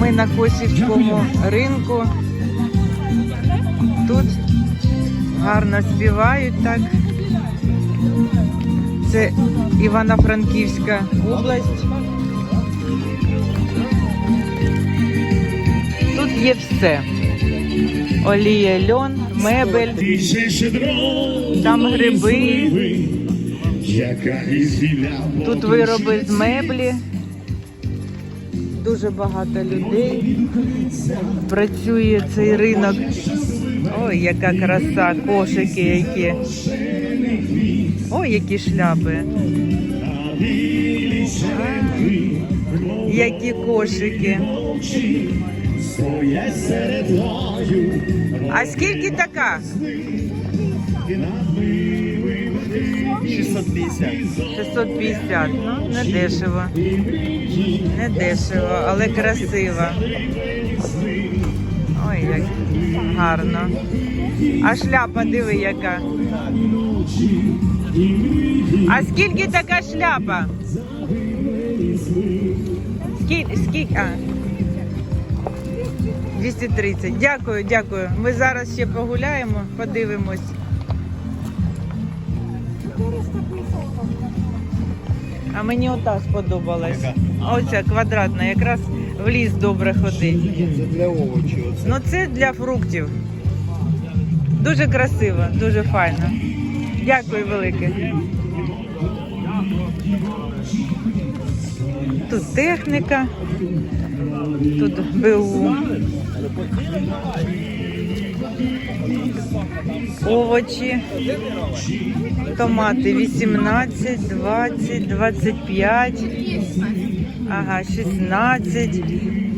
Ми на Косівському ринку. Тут гарно співають так. Це Івано-Франківська область. Тут є все. Олія, льон, мебель, там гриби, тут вироби з меблі. Дуже багато людей. Працює цей ринок. Ой, яка краса, кошики які. Ой, які шляпи. Які кошики. А скільки така? 650. 650. Ну, не дешево. Не дешево, але красиво. Ой, як гарно. А шляпа, диви, яка. А скільки така шляпа? Скільки? скільки? А. 230. Дякую, дякую. Ми зараз ще погуляємо, подивимось. А мені ота сподобалась. Оця квадратна, якраз в ліс добре ходить. Це для овочів. Ну це для фруктів. Дуже красиво, дуже файно. Дякую велике. Тут техніка, тут БУ. Овочі, томати 18, 20, 25, ага, 16,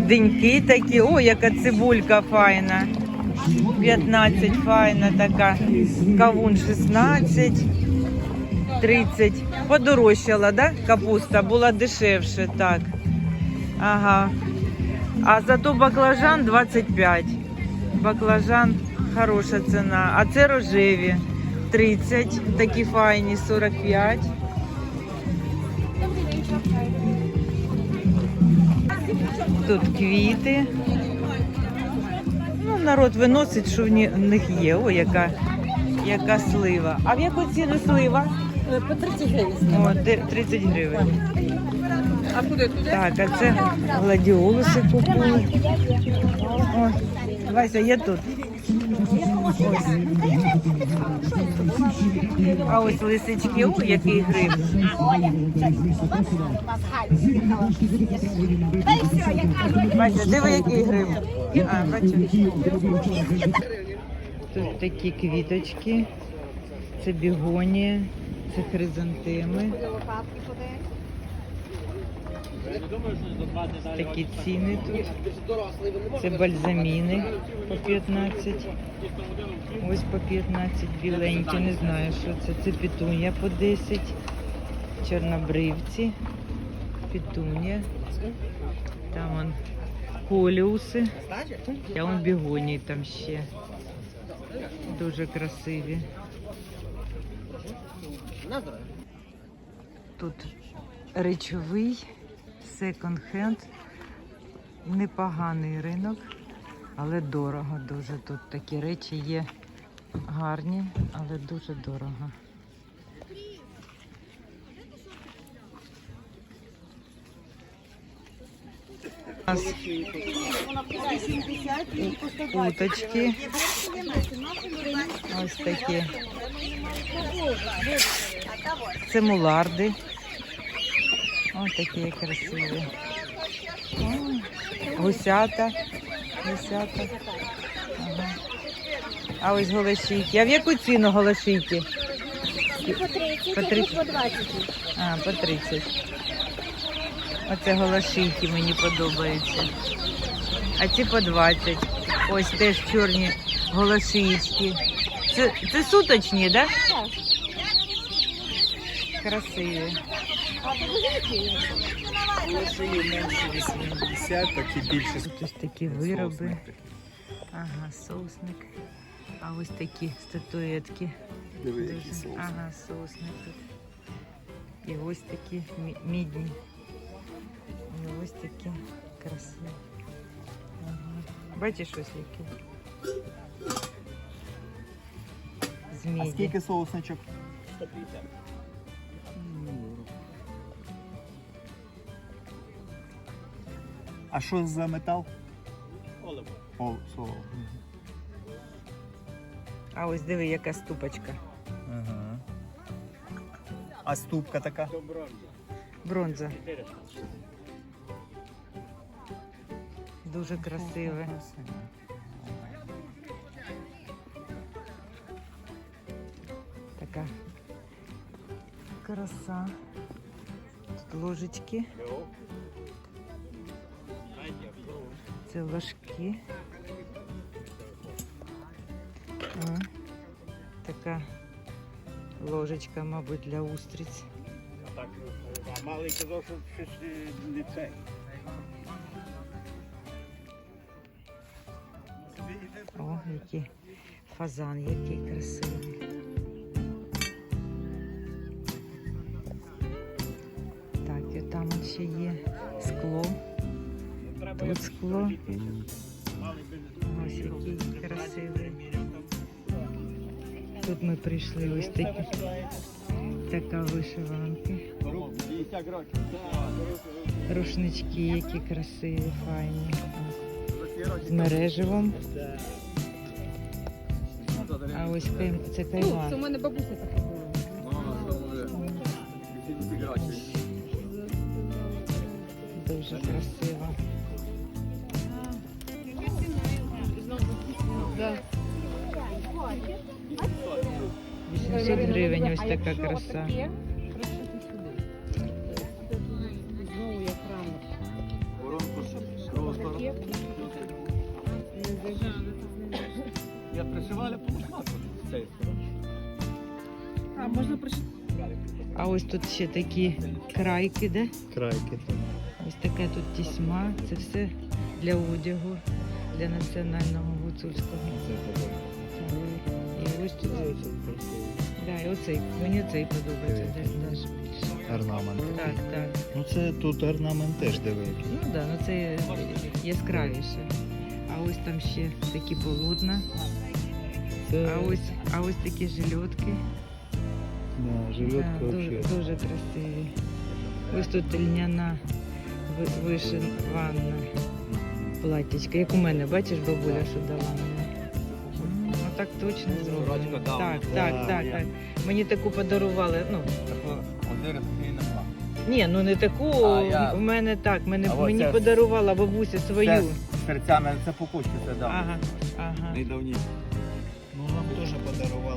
деньки такі, о, яка цибулька файна. 15 файна така, кавун 16, 30. Подорожчала, да? Капуста була дешевше, так. Ага. А зато баклажан 25. Баклажан хороша ціна. А це рожеві 30, такі файні 45. Тут квіти. Ну, народ виносить, що в них є. О, яка, яка слива. А в яку ціну слива? По 30 гривень. О, де- 30 гривень. А куди туди? Так, а це гладіолуси купили. О, Вася, я тут. Ось. А ось лисички, о, який гриб. Бачите, диви, який гриб. А, бачу. Тут такі квіточки. Це бігонія, це хризантеми. Такі ціни тут. Це бальзаміни по 15. Ось по 15 біленькі, не знаю, що це. Це петунія по 10. Чорнобривці, петунія. Там он коліуси. А он бігонії там ще. Дуже красиві. Тут речовий секонд-хенд. Непоганий ринок, але дорого дуже. Тут такі речі є гарні, але дуже дорого. Уточки. Ось такі. Це муларди. Ось такі красиві. Гусята. Гусята. Ага. А ось голошійки. А в яку ціну голошійки? По 30, По по 30. по 20. А, по 30. Оце голошийки мені подобаються. А ці по 20. Ось теж чорні голошиїчки. Це, це суточні, так? Так. Да? Красиві. А то великі. Лише є менше 80, так і більше. Тут ось такі вироби. Ага, соусник. А ось такі статуетки. Диви, Дуже. який соус. Ага, соусник тут. І ось такі мі- мідні. І ось такі красиві. Бачиш ось які. А скільки соусничок? 150. А що за метал? Оливо. О, соло. А ось диви, яка ступочка. Ага. А ступка така? Бронзи. Бронза. 400. Дуже красиве. Така краса. Тут ложечки, це ложки. О, така ложечка, мабуть, для устриць. Так, а малий казав, що щось не це. О, який фазан, який красивий. Тут скло. Ось який красивий. Тут ми прийшли ось такі, така вишиванки. 50 років. Рушнички, які красиві, файні. З мереживом. А ось кай- це Це у мене бабуся така. Дуже красиво. 800 гривень ось така краса. Знову як рано. Я пришивали по з цієї сторони. А, можна? А ось тут ще такі крайки, де? Крайки. Ось така тут тісьма. Це все для одягу, для національного гуцульського. Ось тут. Да, і оцей. Мені цей подобається де- даже більше. Орнамент. Так, так. Ну це тут орнамент теж диви. Ну так, да, ну це яскравіше. А ось там ще такі полотна. А ось, а ось такі жильотки. Да, жилетка Да, дуже, вообще. дуже красиві. Ось тут льняна ви- вишивана платтячка, як у мене, бачиш, бабуля, що дала мені. М, Отак точно зроблено. дала. Так, Да, так, так, так. Мені таку подарували. Ну, Один нема. ні, ну не таку. А, я- В мене так. Мене, А мені це- подарувала бабуся свою. Це з серцями, це по кучці, це дав. Ага, ага. Найдавніше. Ну нам теж подарували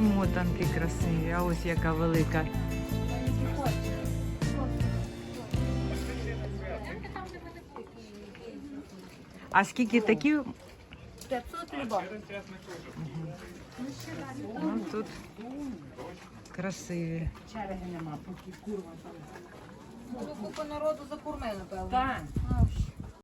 мотанки красиві, а ось яка велика. А скільки такі? 500 люба. Ну, тут красиві. Купу народу за курми, напевно. Так.